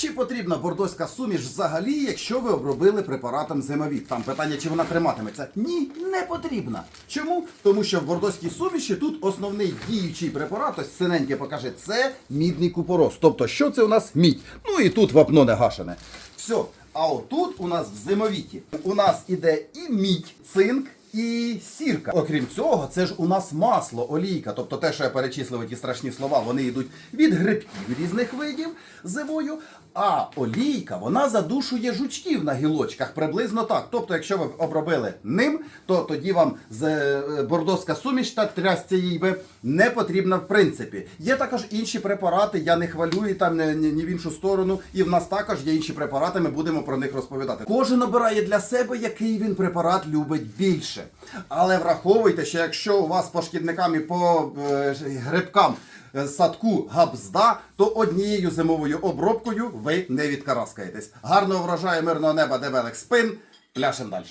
Чи потрібна бордоська суміш взагалі, якщо ви обробили препаратом зимовік? Там питання, чи вона триматиметься? Ні, не потрібна. Чому? Тому що в бордоській суміші тут основний діючий препарат, ось синеньке покаже, це мідний купорос. Тобто, що це у нас мідь? Ну і тут вапно не гашене. Все. А отут у нас в зимовіті у нас іде і мідь, цинк. І сірка. Окрім цього, це ж у нас масло, олійка. Тобто те, що я перечислив ті страшні слова, вони йдуть від грибків різних видів зимою. А олійка вона задушує жучків на гілочках приблизно так. Тобто, якщо ви обробили ним, то тоді вам з е, бордоська суміш та трясця їй би не потрібна в принципі. Є також інші препарати, я не хвалюю там ні, ні в іншу сторону. І в нас також є інші препарати. Ми будемо про них розповідати. Кожен обирає для себе, який він препарат любить більше. Але враховуйте, що якщо у вас по шкідникам і по е, грибкам е, садку габзда, то однією зимовою обробкою ви не відкараскаєтесь. Гарного врожаю, мирного неба, дебелих спин. Пляшем далі.